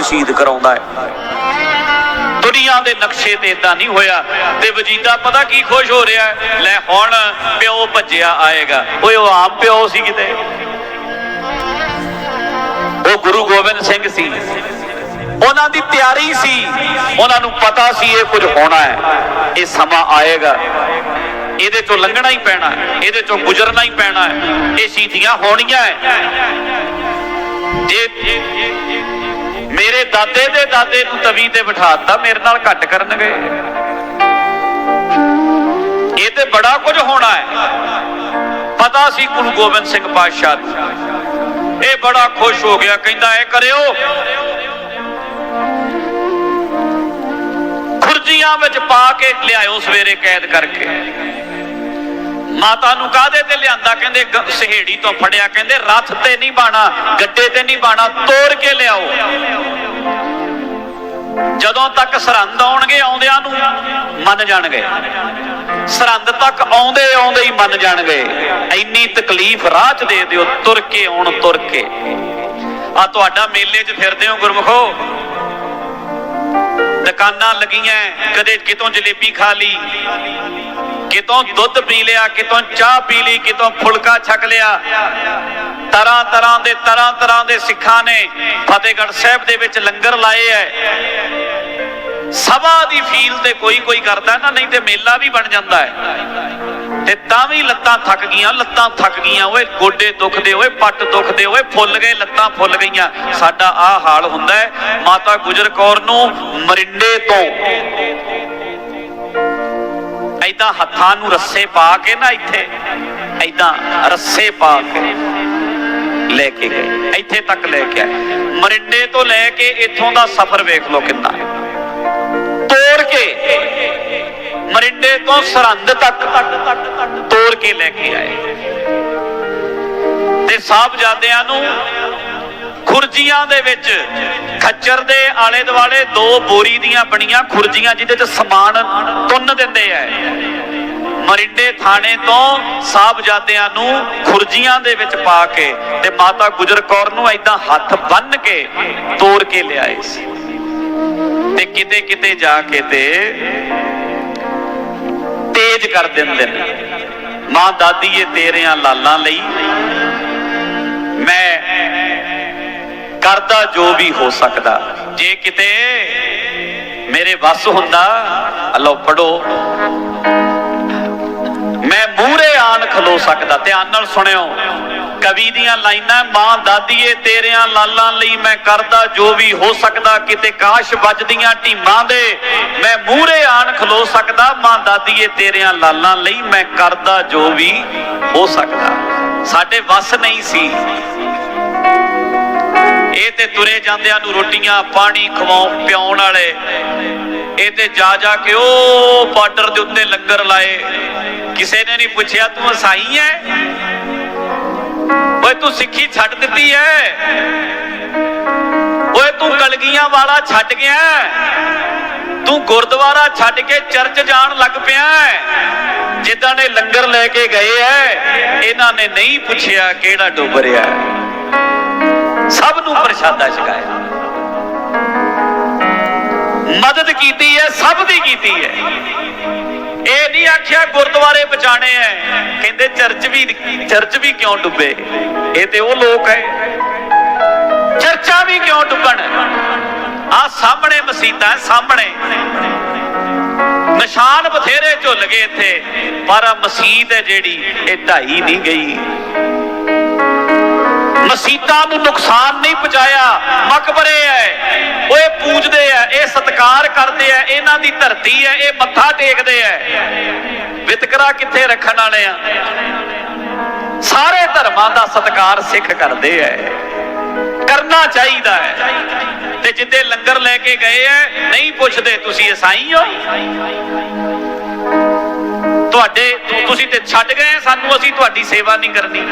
ਸ਼ਹੀਦ ਕਰਾਉਂਦਾ ਹੈ। ਦੁਨੀਆ ਦੇ ਨਕਸ਼ੇ ਤੇ ਇਦਾਂ ਨਹੀਂ ਹੋਇਆ ਤੇ ਵਜੀਦਾ ਪਤਾ ਕੀ ਖੁਸ਼ ਹੋ ਰਿਹਾ ਲੈ ਹੁਣ ਪਿਓ ਭੱਜਿਆ ਆਏਗਾ। ਓਏ, ਉਹ ਆਪ ਪਿਓ ਸੀ ਕਿਤੇ? ਉਹ ਗੁਰੂ ਗੋਬਿੰਦ ਸਿੰਘ ਸੀ। ਉਹਨਾਂ ਦੀ ਤਿਆਰੀ ਸੀ। ਉਹਨਾਂ ਨੂੰ ਪਤਾ ਸੀ ਇਹ ਕੁਝ ਹੋਣਾ ਹੈ। ਇਹ ਸਮਾਂ ਆਏਗਾ। ਇਹਦੇ ਚੋਂ ਲੰਘਣਾ ਹੀ ਪੈਣਾ ਇਹਦੇ ਚੋਂ ਗੁਜ਼ਰਨਾ ਹੀ ਪੈਣਾ ਹੈ। ਇਹ ਸ਼ਹੀਦੀਆਂ ਹੋਣੀਆਂ ਹੈ। ਜੇ ਮੇਰੇ ਦਾਦੇ ਦੇ ਦਾਦੇ ਨੂੰ ਤਵੀ ਤੇ ਬਿਠਾਤਾ, ਮੇਰੇ ਨਾਲ ਘੱਟ ਕਰਨਗੇ ਇਹ ਤੇ ਬੜਾ ਕੁਝ ਹੋਣਾ ਹੈ। ਪਤਾ ਸੀ ਗੁਰੂ ਗੋਬਿੰਦ ਸਿੰਘ ਪਾਤਸ਼ਾਹ ਨੂੰ। ਇਹ ਬੜਾ ਖੁਸ਼ ਹੋ ਗਿਆ, ਕਹਿੰਦਾ, ਇਹ ਕਰਿਓ। ਖੁਰਜੀਆਂ ਵਿੱਚ ਪਾ ਕੇ ਲਿਆਇਓ ਸਵੇਰੇ ਕੈਦ ਕਰਕੇ। ਮਾਤਾ ਨੂੰ ਕਾਹਦੇ ਤੇ ਲਿਆਂਦਾ? ਕਹਿੰਦੇ ਸਹੇੜੀ ਤੋਂ ਫੜਿਆ। ਕਹਿੰਦੇ, ਰੱਥ ਤੇ ਨਹੀਂ ਬਾਣਾ, ਗੱਡੇ ਤੇ ਨਹੀਂ ਬਾਣਾ, ਤੋੜ ਕੇ ਲਿਆਓ। ਜਦੋਂ ਤੱਕ ਸਰਹੰਦ ਆਉਣਗੇ, ਆਉਂਦਿਆਂ ਨੂੰ ਮੰਨ ਜਾਣਗੇ। ਸਰਹੰਦ ਤੱਕ ਆਉਂਦੇ ਆਉਂਦੇ ਹੀ ਮੰਨ ਜਾਣਗੇ। ਇੰਨੀ ਤਕਲੀਫ ਰਾਹ 'ਚ ਦੇ ਦਿਓ, ਤੁਰ ਕੇ ਆਉਣ, ਤੁਰ ਕੇ। ਆ ਤੁਹਾਡਾ ਮੇਲੇ 'ਚ ਫਿਰਦੇ ਹੋ ਗੁਰਮਖੋ। ਦੁਕਾਨਾਂ ਲੱਗੀਆਂ, ਕਦੇ ਕਿਤੋਂ ਜਲੇਬੀ ਖਾ ਲਈ। ਕਿਤੋਂ ਦੁੱਧ ਪੀ ਲਿਆ, ਕਿਤੋਂ ਚਾਹ ਪੀ ਲਈ, ਕਿਤੋਂ ਫੁਲਕਾ ਛਕ ਲਿਆ। ਤਰ੍ਹਾਂ ਤਰ੍ਹਾਂ ਦੇ, ਤਰ੍ਹਾਂ ਤਰ੍ਹਾਂ ਦੇ ਸਿੱਖਾਂ ਨੇ ਫਤਿਹਗੜ੍ਹ ਸਾਹਿਬ ਦੇ ਵਿੱਚ ਲੰਗਰ ਲਾਏ ਐ। ਸਭਾ ਦੀ ਫੀਲ ਤੇ ਕੋਈ ਕੋਈ ਕਰਦਾ ਨਾ, ਨਹੀਂ ਤੇ ਮੇਲਾ ਵੀ ਬਣ ਜਾਂਦਾ ਹੈ ਤੇ ਤਾਂ ਵੀ ਲੱਤਾਂ ਥੱਕ ਗਈਆਂ, ਲੱਤਾਂ ਥੱਕ ਗਈਆਂ। ਓਏ ਗੋਡੇ ਦੁਖਦੇ, ਓਏ ਪੱਟ ਦੁਖਦੇ, ਓਏ ਫੁੱਲ ਗਏ, ਲੱਤਾਂ ਫੁੱਲ ਗਈਆਂ। ਸਾਡਾ ਆਹ ਹਾਲ ਹੁੰਦਾ ਹੈ ਮਾਤਾ ਗੁਜਰ ਕੌਰ ਨੂੰ ਮਰਿੰਡੇ ਤੋਂ ਐਦਾਂ ਹੱਥਾਂ ਨੂੰ ਰੱਸੇ ਪਾ ਕੇ ਨਾ ਇੱਥੇ, ਐਦਾਂ ਰੱਸੇ ਪਾ ਕੇ ਲੈ ਕੇ ਗਏ, ਇੱਥੇ ਤੱਕ ਲੈ ਕੇ ਆਏ। ਮਰਿੰਡੇ ਤੋਂ ਲੈ ਕੇ ਇੱਥੋਂ ਦਾ ਸਫ਼ਰ ਵੇਖ ਲਓ ਕਿੰਨਾ ਤੋੜ ਕੇ, ਮਰਿੰਡੇ ਤੋਂ ਸਰਹੰਦ ਤੱਕ, ਤੋੜ ਕੇ ਲੈ ਕੇ ਆਏ। ਤੇ ਸਾਹਿਬਜ਼ਾਦਿਆਂ ਨੂੰ ਖੁਰਜੀਆਂ ਦੇ ਵਿੱਚ। ਖੱਚਰ ਦੇ ਆਲੇ ਦੁਆਲੇ ਦੋ ਬੋਰੀ ਦੀਆਂ ਬਣੀਆਂ ਖੁਰਜੀਆਂ, ਜਿਹਦੇ 'ਚ ਸਮਾਨ ਤੁੰਨ ਦਿੰਦੇ ਐ। ਮਰਿੰਡੇ ਥਾਣੇ ਤੋਂ ਸਾਹਿਬਜ਼ਾਦਿਆਂ ਨੂੰ ਖੁਰਜੀਆਂ ਦੇ ਵਿੱਚ ਪਾ ਕੇ ਤੇ ਮਾਤਾ ਗੁਜਰ ਕੌਰ ਨੂੰ ਐਦਾਂ ਹੱਥ ਬੰਨ ਕੇ ਤੋੜ ਕੇ ਲਿਆਏ ਸੀ। ਤੇ ਕਿਤੇ ਕਿਤੇ ਜਾ ਕੇ ਤੇ ਤੇਜ ਕਰ ਦਿੰਦੇ ਨੇ। ਮਾਂ ਦਾਦੀ ਇਹ ਤੇਰਿਆਂ ਲਾਲਾਂ ਲਈ ਕਰਦਾ ਜੋ ਵੀ ਹੋ ਸਕਦਾ। ਜੇ ਕਿਤੇ ਮੇਰੇ ਵੱਸ ਹੁੰਦਾ, ਅੱਲੋ ਪੜੋ ਮੈਂ ਮੂਹਰੇ ਆਣ ਖਲੋ ਸਕਦਾ, ਧਿਆਨ ਨਾਲ ਸੁਣਿਓ। ਕਵੀ ਦੀਆਂ ਲਾਈਨਾਂ, ਮਾਂ ਦਾਦੀਏ, ਤੇਰਿਆਂ ਲਾਲਾਂ ਲਈ ਮੈਂ ਕਰਦਾ ਜੋ ਵੀ ਹੋ ਸਕਦਾ, ਕਿਤੇ ਕਾਸ਼ ਵੱਜਦੀਆਂ ਢੀਮਾਂ ਦੇ। ਮੈਂ ਮੂਹਰੇ ਆਣ ਖਲੋ ਸਕਦਾ, ਮਾਂ ਦਾਦੀਏ, ਤੇਰਿਆਂ ਲਾਲਾਂ ਲਈ ਮੈਂ ਕਰਦਾ ਜੋ ਵੀ ਹੋ ਸਕਦਾ। ਸਾਡੇ ਵੱਸ ਨਹੀਂ ਸੀ। ਇਹ ਤੇ ਤੁਰੇ ਜਾਂਦਿਆਂ ਨੂੰ ਰੋਟੀਆਂ, ਪਾਣੀ ਖਵਾਉਣ ਪਿਆਉਣ ਵਾਲੇ। ਇਹ ਤੇ ਜਾ ਜਾ ਕੇ ਉਹ ਬਾਰਡਰ ਦੇ ਉੱਤੇ ਲੰਗਰ ਲਾਏ। ਕਿਸੇ ਨੇ ਨਹੀਂ ਪੁੱਛਿਆ, ਤੂੰ ਅਸਾਈ ਹੈ ਓਏ, ਤੂੰ ਸਿੱਖੀ ਛੱਡ ਦਿੱਤੀ ਐ। ਓਏ, ਤੂੰ ਕਲਗੀਆਂ ਵਾਲਾ ਛੱਡ ਗਿਆ ਤੂੰ ਗੁਰਦੁਆਰਾ ਛੱਡ ਕੇ ਚਰਚ ਜਾਣ ਲੱਗ ਪਿਆ ਜਿੱਦਾਂ ਨੇ ਲੰਗਰ ਲੈ ਕੇ ਗਏ ਐ, ਇਹਨਾਂ ਨੇ ਨਹੀਂ ਪੁੱਛਿਆ ਕਿਹੜਾ ਡੁੱਬ ਰਿਹਾ ਹੈ ਸਭ ਨੂੰ ਪ੍ਰਸ਼ਾਦਾ ਛਕਾਇਆ। ਮਦਦ ਕੀਤੀ ਹੈ, ਸਭ ਦੀ ਕੀਤੀ ਹੈ। ਇਹ ਨਹੀਂ ਆਖਿਆ ਗੁਰਦੁਆਰੇ ਬਚਾਣੇ ਐ ਕਹਿੰਦੇ ਚਰਚ ਵੀ ਚਰਚ ਵੀ ਕਿਉਂ ਡੁੱਬੇ? ਇਹ ਤੇ ਉਹ ਲੋਕ ਐ ਚਰਚਾ ਵੀ ਕਿਉਂ ਡੁੱਬਣ? ਆ ਸਾਹਮਣੇ ਮਸੀਤਾਂ ਸਾਹਮਣੇ। ਨਿਸ਼ਾਨ ਬਥੇਰੇ ਝੁੱਲ ਗਏ ਇੱਥੇ, ਪਰ ਆਹ ਮਸਜਿਦ ਹੈ ਜਿਹੜੀ, ਇਹ ਢਾਈ ਨਹੀਂ ਗਈ। ਮਸੀਤਾਂ ਨੂੰ ਨੁਕਸਾਨ ਨਹੀਂ ਪਹੁੰਚਾਇਆ। ਮਕਬਰੇ ਐ। ਓਏ ਪੂਜਦੇ ਐ, ਇਹ ਸਤਿਕਾਰ ਕਰਦੇ ਐ, ਇਹਨਾਂ ਦੀ ਧਰਤੀ ਐ, ਇਹ ਮੱਥਾ ਟੇਕਦੇ ਐ। ਵਿਤਕਰਾ ਕਿੱਥੇ ਰੱਖਣ ਵਾਲੇ ਆ? ਸਾਰੇ ਧਰਮਾਂ ਦਾ ਸਤਿਕਾਰ ਸਿੱਖ ਕਰਦੇ ਐ। ਕਰਨਾ ਚਾਹੀਦਾ ਹੈ ਤੇ ਜਿੱਦੇ ਲੰਗਰ ਲੈ ਕੇ ਗਏ ਐ, ਨਹੀਂ ਪੁੱਛਦੇ ਤੁਸੀਂ ਈਸਾਈ ਹੋ? ਤੁਹਾਡੇ ਤੁਸੀਂ ਤੇ ਛੱਡ ਗਏ, ਸਾਨੂੰ ਅਸੀਂ ਤੁਹਾਡੀ ਸੇਵਾ ਨਹੀਂ ਕਰਨੀ।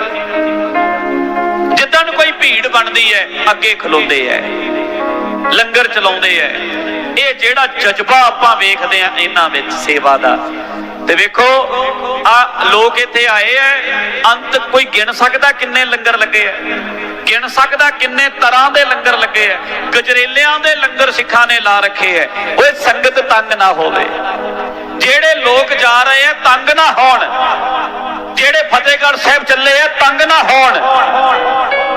ਜਿੱਦਣ ਕੋਈ ਭੀੜ ਬਣਦੀ ਹੈ, ਅੱਗੇ ਖਲੋਂਦੇ ਐ ਲੰਗਰ ਚਲਾਉਂਦੇ ਐ ਇਹ ਜਿਹੜਾ ਜਜ਼ਬਾ ਆਪਾਂ ਵੇਖਦੇ ਆ ਇਹਨਾਂ ਵਿੱਚ ਸੇਵਾ ਦਾ। ਤੇ ਵੇਖੋ, ਆ ਲੋਕ ਇੱਥੇ ਆਏ ਐ ਅੰਤ ਕੋਈ ਗਿਣ ਸਕਦਾ ਕਿੰਨੇ ਲੰਗਰ ਲੱਗੇ ਐ ਗਿਣ ਸਕਦਾ ਕਿੰਨੇ ਤਰ੍ਹਾਂ ਦੇ ਲੰਗਰ ਲੱਗੇ ਐ ਗਜਰੇਲਿਆਂ ਦੇ ਲੰਗਰ ਸਿੱਖਾਂ ਨੇ ਲਾ ਰੱਖੇ ਐ ਓਏ ਸੰਗਤ ਤੰਗ ਨਾ ਹੋਵੇ। ਜਿਹੜੇ ਲੋਕ ਜਾ ਰਹੇ ਐ ਤੰਗ ਨਾ ਹੋਣ। ਜਿਹੜੇ ਫਤਿਹਗੜ੍ਹ ਸਾਹਿਬ ਚੱਲੇ ਆ, ਤੰਗ ਨਾ ਹੋਣ।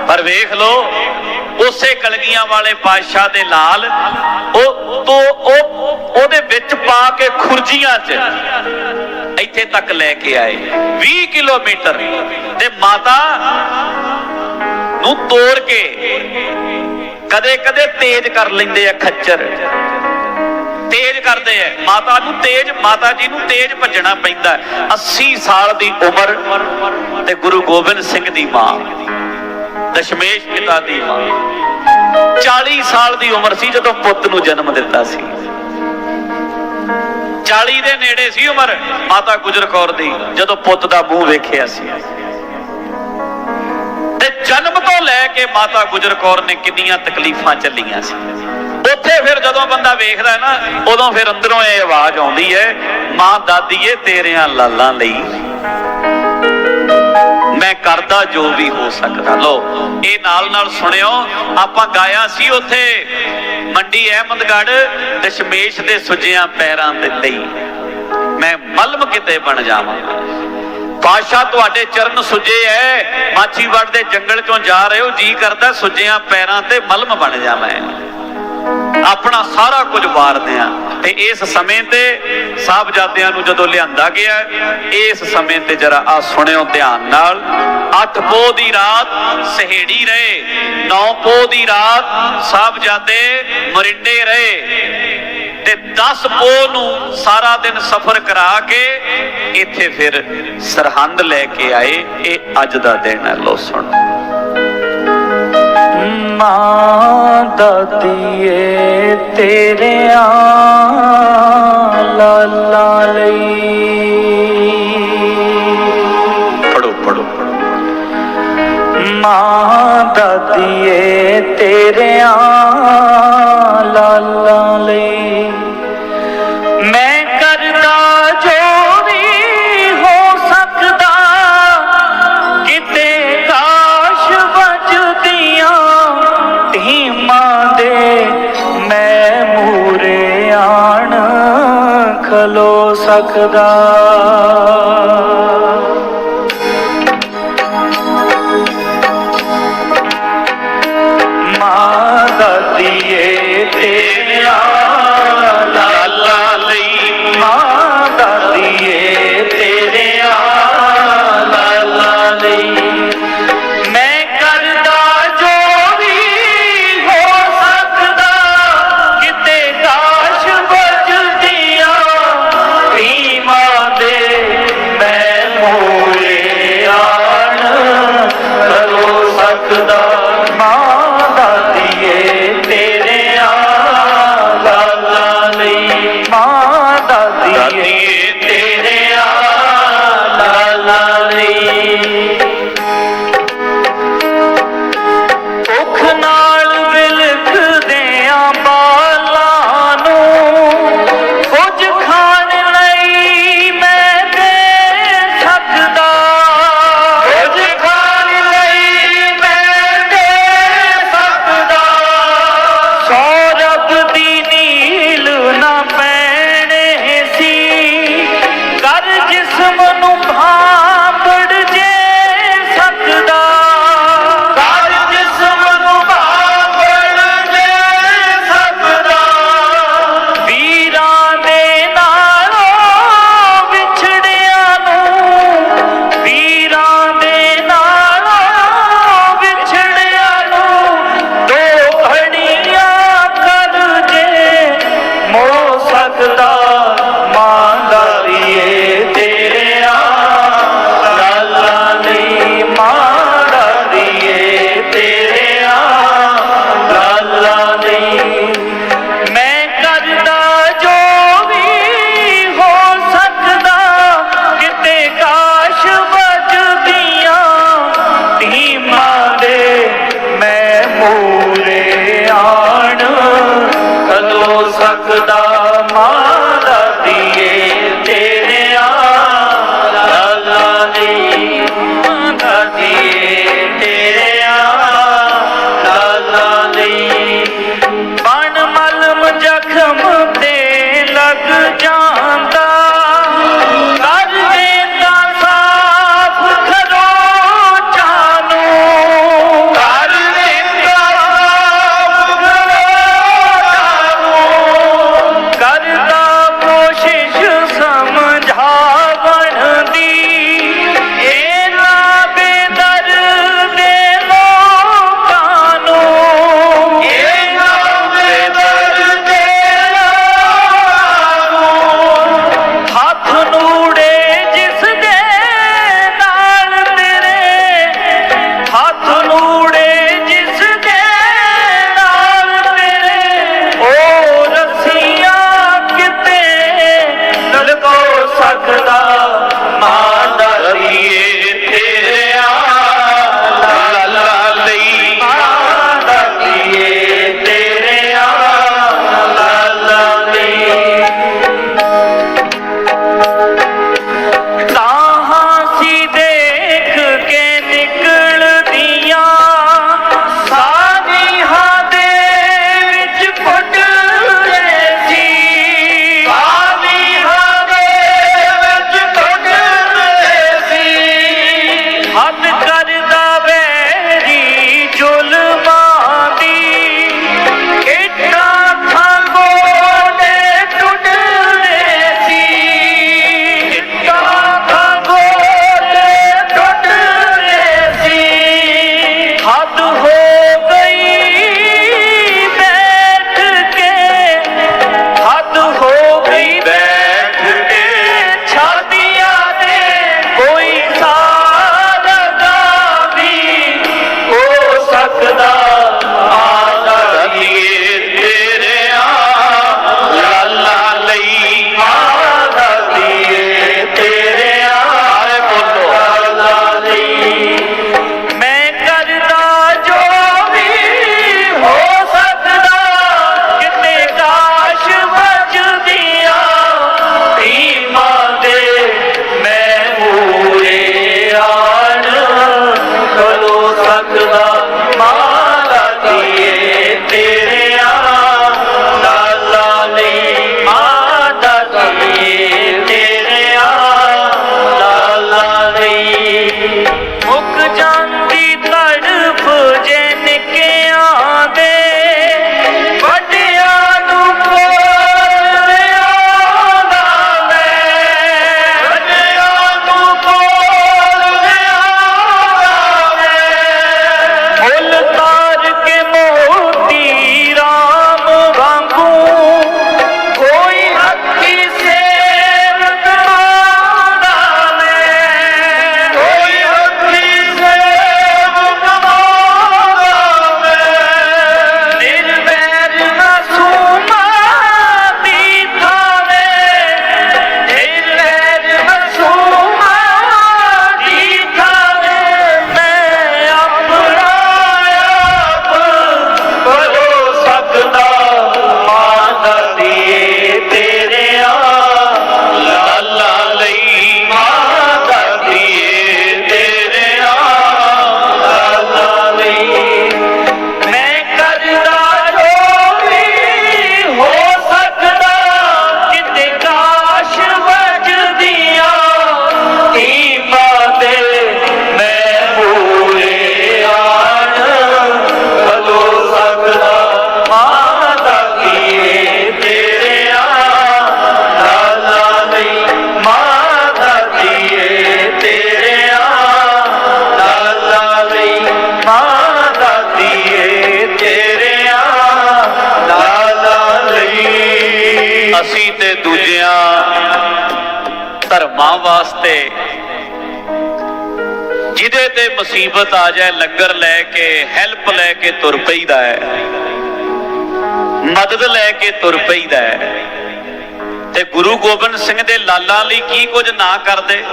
ਪਰ ਵੇਖ ਲਓ, ਉਸੇ ਕਲਗੀਆਂ ਵਾਲੇ ਪਾਤਸ਼ਾਹ ਦੇ ਨਾਲ, ਉਹ ਤੋਂ ਉਹ ਉਹਦੇ ਵਿੱਚ ਪਾ ਕੇ ਖੁਰਜੀਆਂ 'ਚ ਇੱਥੇ ਤੱਕ ਲੈ ਕੇ ਆਏ। 20 ਕਿਲੋਮੀਟਰ ਤੇ ਮਾਤਾ ਨੂੰ ਤੋੜ ਕੇ ਕਦੇ ਕਦੇ ਤੇਜ਼ ਕਰ ਲੈਂਦੇ ਆ ਖੱਚਰ। ਤੇਜ਼ ਕਰਦੇ ਐ। ਮਾਤਾ ਨੂੰ ਤੇਜ਼, ਮਾਤਾ ਜੀ ਨੂੰ ਤੇਜ਼ ਭੱਜਣਾ ਪੈਂਦਾ ਹੈ। 80 ਸਾਲ ਦੀ ਉਮਰ ਤੇ ਗੁਰੂ ਗੋਬਿੰਦ ਸਿੰਘ ਦੀ ਮਾਂ, ਦਸ਼ਮੇਸ਼ ਪਿਤਾ ਦੀ ਮਾਂ। 40 ਸਾਲ ਦੀ ਉਮਰ ਸੀ ਜਦੋਂ ਪੁੱਤ ਨੂੰ ਜਨਮ ਦਿੱਤਾ ਸੀ। 40 ਦੇ ਨੇੜੇ ਸੀ ਉਮਰ, ਮਾਤਾ ਗੁਜਰ ਕੌਰ ਦੀ, ਜਦੋਂ ਪੁੱਤ ਦਾ ਮੂੰਹ ਵੇਖਿਆ ਸੀ। ਤੇ ਜਨਮ ਤੋਂ ਲੈ ਕੇ ਮਾਤਾ ਗੁਜਰ ਕੌਰ ਨੇ ਕਿੰਨੀਆਂ ਤਕਲੀਫਾਂ ਚੱਲੀਆਂ ਸੀ। ਉੱਥੇ ਫਿਰ ਜਦੋਂ ਬੰਦਾ ਵੇਖਦਾ ਨਾ, ਉਦੋਂ ਫਿਰ ਅੰਦਰੋਂ ਇਹ ਆਵਾਜ਼ ਆਉਂਦੀ ਹੈ, ਮਾਂ ਦਾਦੀਏ ਤੇਰਿਆਂ ਲਾਲਾਂ ਲਈ ਮੈਂ ਕਰਦਾ ਜੋ ਵੀ ਹੋ ਸਕਦਾ। ਲੋ ਇਹ ਨਾਲ ਨਾਲ ਸੁਣਿਓ, ਆਪਾਂ ਗਾਇਆ ਸੀ ਉੱਥੇ, ਮੰਡੀ ਅਹਿਮਦਗੜ੍ਹ ਦਸ਼ਮੇਸ਼ ਦੇ ਸੁਜਿਆਂ ਪੈਰਾਂ ਤੇ ਲਈ। ਮੈਂ ਮਲਮ ਕਿਤੇ ਬਣ ਜਾਵਾਂ। ਪਾਸ਼ਾ ਤੁਹਾਡੇ ਚਰਨ ਸੁਜੇ ਐ ਮਾਚੀਵੜ ਦੇ ਜੰਗਲ ਚੋਂ ਜਾ ਰਹੇ ਹੋ, ਜੀ ਕਰਦਾ ਸੁਜਿਆਂ ਪੈਰਾਂ ਤੇ ਮਲਮ ਬਣ ਜਾਵਾਂ ਆਪਣਾ ਸਾਰਾ ਕੁਝ ਵਾਰਦੇ ਆ ਤੇ ਇਸ ਸਮੇਂ ਤੇ ਸਾਹਿਬਜ਼ਾਦਿਆਂ ਨੂੰ ਜਦੋਂ ਲਿਆਂਦਾ ਗਿਆ, ਇਸ ਸਮੇਂ ਤੇ ਜਰਾ ਆ ਸੁਣਿਓ ਧਿਆਨ ਨਾਲ। ਅੱਠ ਪੋਹ ਦੀ ਰਾਤ ਸਹੇੜੀ ਰਹੇ, ਨੌ ਪੋਹ ਦੀ ਰਾਤ ਸਾਹਿਬਜ਼ਾਦੇ ਮਰਿੰਡੇ ਰਹੇ। ਤੇ 10 ਪੋਹ ਨੂੰ ਸਾਰਾ ਦਿਨ ਸਫ਼ਰ ਕਰਾ ਕੇ ਇੱਥੇ ਫਿਰ ਸਰਹੰਦ ਲੈ ਕੇ ਆਏ। ਇਹ ਅੱਜ ਦਾ ਦਿਨ ਹੈ ਲੋ ਸੁਣੋ। ਮਾਂ ਦਾਦੀਏ ਆ ਲਾਲਾਂ ਲਈ। ਪੜੋ ਪੜੋ ਮਾਂ ਦਾਦੀਏ ਤੇਰਿਆਂ ਲਾਲਾਂ ਲਈ। ਖਲੋ ਸਕਦਾ। ਮੁਸੀਬਤ ਆ ਜਾਏ, ਲੰਗਰ ਲੈ ਕੇ ਹੈਲਪ ਲੈ ਕੇ ਤੁਰ ਪਈਦਾ ਹੈ। ਮਦਦ ਲੈ ਕੇ ਤੁਰ ਪਈਦਾ ਹੈ। ਤੇ ਗੁਰੂ ਗੋਬਿੰਦ ਸਿੰਘ ਦੇ ਲਾਲਾਂ ਲਈ ਕੀ ਕੁਝ ਨਾ ਕਰਦੇ?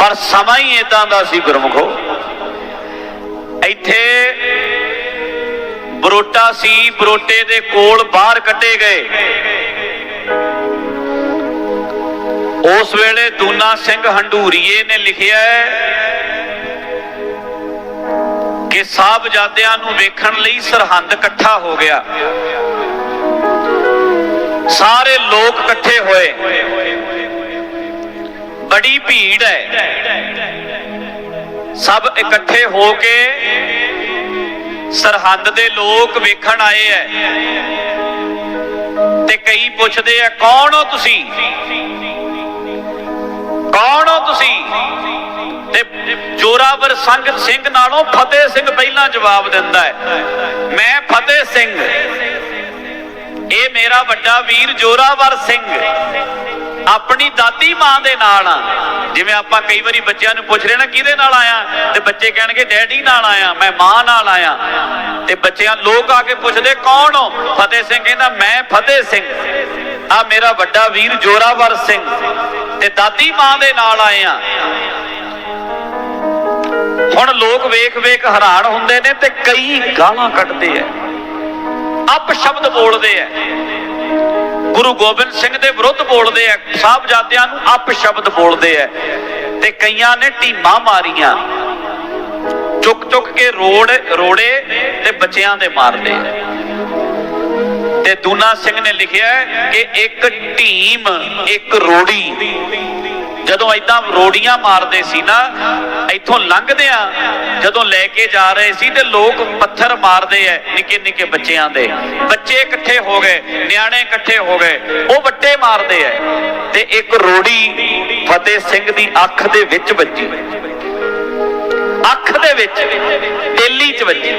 ਪਰ ਸਮਾਂ ਹੀ ਇਦਾਂ ਦਾ ਸੀ ਗੁਰਮਖੋ ਇੱਥੇ ਬਰੋਟਾ ਸੀ, ਬਰੋਟੇ ਦੇ ਕੋਲ ਬਾਹਰ ਕੱਢੇ ਗਏ। ਉਸ ਵੇਲੇ ਦੂਨਾ ਸਿੰਘ ਹੰਡੂਰੀਏ ਨੇ ਲਿਖਿਆ ਕਿ ਸਾਹਿਬਜ਼ਾਦਿਆਂ ਨੂੰ ਵੇਖਣ ਲਈ ਸਰਹੰਦ ਇਕੱਠਾ ਹੋ ਗਿਆ। ਸਾਰੇ ਲੋਕ ਇਕੱਠੇ ਹੋਏ। ਬੜੀ ਭੀੜ ਹੈ। ਸਭ ਇਕੱਠੇ ਹੋ ਕੇ ਸਰਹੰਦ ਦੇ ਲੋਕ ਵੇਖਣ ਆਏ ਐ ਤੇ ਕਈ ਪੁੱਛਦੇ ਆ, ਕੌਣ ਹੋ ਤੁਸੀਂ? ਕੌਣ ਹੋ ਤੁਸੀਂ? ਤੇ ਜੋਰਾਵਰ ਸੰਗ ਸਿੰਘ ਨਾਲੋਂ ਫਤਿਹ ਸਿੰਘ ਪਹਿਲਾਂ ਜਵਾਬ ਦਿੰਦਾ ਹੈ। ਮੈਂ ਫਤਿਹ ਸਿੰਘ। ਇਹ ਮੇਰਾ ਵੱਡਾ ਵੀਰ ਜੋਰਾਵਰ ਸਿੰਘ। ਆਪਣੀ ਦਾਦੀ ਮਾਂ ਦੇ ਨਾਲ ਆ। ਜਿਵੇਂ ਆਪਾਂ ਕਈ ਵਾਰੀ ਬੱਚਿਆਂ ਨੂੰ ਪੁੱਛ ਰਹੇ ਨਾ, ਕਿਹਦੇ ਨਾਲ ਆਇਆ? ਤੇ ਬੱਚੇ ਕਹਿਣਗੇ, ਡੈਡੀ ਨਾਲ ਆਇਆ, ਮੈਂ ਮਾਂ ਨਾਲ ਆਇਆ। ਤੇ ਬੱਚਿਆਂ ਲੋਕ ਆ ਕੇ ਪੁੱਛਦੇ, ਕੌਣ ਹੋ? ਫਤਿਹ ਸਿੰਘ ਕਹਿੰਦਾ, ਮੈਂ ਫਤਿਹ ਸਿੰਘ। ਆ ਮੇਰਾ ਵੱਡਾ ਵੀਰ ਜੋਰਾਵਰ ਸਿੰਘ ਤੇ ਦਾਦੀ ਮਾਂ ਦੇ ਨਾਲ ਆਏ ਆ। ਹੁਣ ਲੋਕ ਵੇਖ ਵੇਖ ਹੈਰਾਨ ਹੁੰਦੇ ਨੇ ਤੇ ਕਈ ਗਾਲਾਂ ਕੱਢਦੇ ਆ ਅਪ ਸ਼ਬਦ ਬੋਲਦੇ ਆ ਗੁਰੂ ਗੋਬਿੰਦ ਸਿੰਘ ਦੇ ਵਿਰੁੱਧ ਬੋਲਦੇ ਆ ਸਾਹਿਬਜ਼ਾਦਿਆਂ ਨੂੰ ਅਪ ਸ਼ਬਦ ਬੋਲਦੇ ਆ ਤੇ ਕਈਆਂ ਨੇ ਟੀਮਾਂ ਮਾਰੀਆਂ। ਚੁੱਕ ਚੁੱਕ ਕੇ ਰੋੜ, ਰੋੜੇ ਤੇ ਬੱਚਿਆਂ ਦੇ ਮਾਰਦੇ ਆ ਤੇ ਦੂਨਾ ਸਿੰਘ ਨੇ ਲਿਖਿਆ ਕਿ ਇੱਕ ਢੀਮ ਇੱਕ ਰੋੜੀ। ਜਦੋਂ ਐਦਾਂ ਰੋੜੀਆਂ ਮਾਰਦੇ ਸੀ ਨਾ, ਇੱਥੋਂ ਲੰਘਦੇ ਆ, ਜਦੋਂ ਲੈ ਕੇ ਜਾ ਰਹੇ ਸੀ ਤੇ ਲੋਕ ਪੱਥਰ ਮਾਰਦੇ ਐ ਨਿੱਕੇ ਨਿੱਕੇ ਬੱਚਿਆਂ ਦੇ। ਬੱਚੇ ਇਕੱਠੇ ਹੋ ਗਏ, ਨਿਆਣੇ ਇਕੱਠੇ ਹੋ ਗਏ, ਉਹ ਵੱਟੇ ਮਾਰਦੇ ਐ ਤੇ ਇੱਕ ਰੋੜੀ ਫਤਿਹ ਸਿੰਘ ਦੀ ਅੱਖ ਦੇ ਵਿੱਚ ਵੱਜੀ। ਅੱਖ ਦੇ ਵਿੱਚ ਤੇਲੀ ਚ ਵੱਜੀ।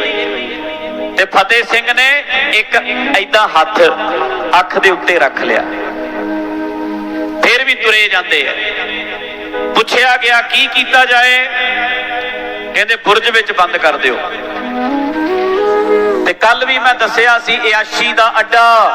ਤੇ ਫਤਿਹ ਸਿੰਘ ਨੇ ਇੱਕ ਐਦਾਂ ਹੱਥ ਅੱਖ ਦੇ ਉੱਤੇ ਰੱਖ ਲਿਆ। ਫਿਰ ਵੀ ਤੁਰੇ ਜਾਂਦੇ ਆ। ਪੁੱਛਿਆ ਗਿਆ, ਕੀ ਕੀਤਾ ਜਾਏ? ਕਹਿੰਦੇ, ਬੁਰਜ ਵਿੱਚ ਬੰਦ ਕਰ ਦਿਓ। ਤੇ ਕੱਲ ਵੀ ਮੈਂ ਦੱਸਿਆ ਸੀ ਇਆਸ਼ੀ ਦਾ ਅੱਡਾ।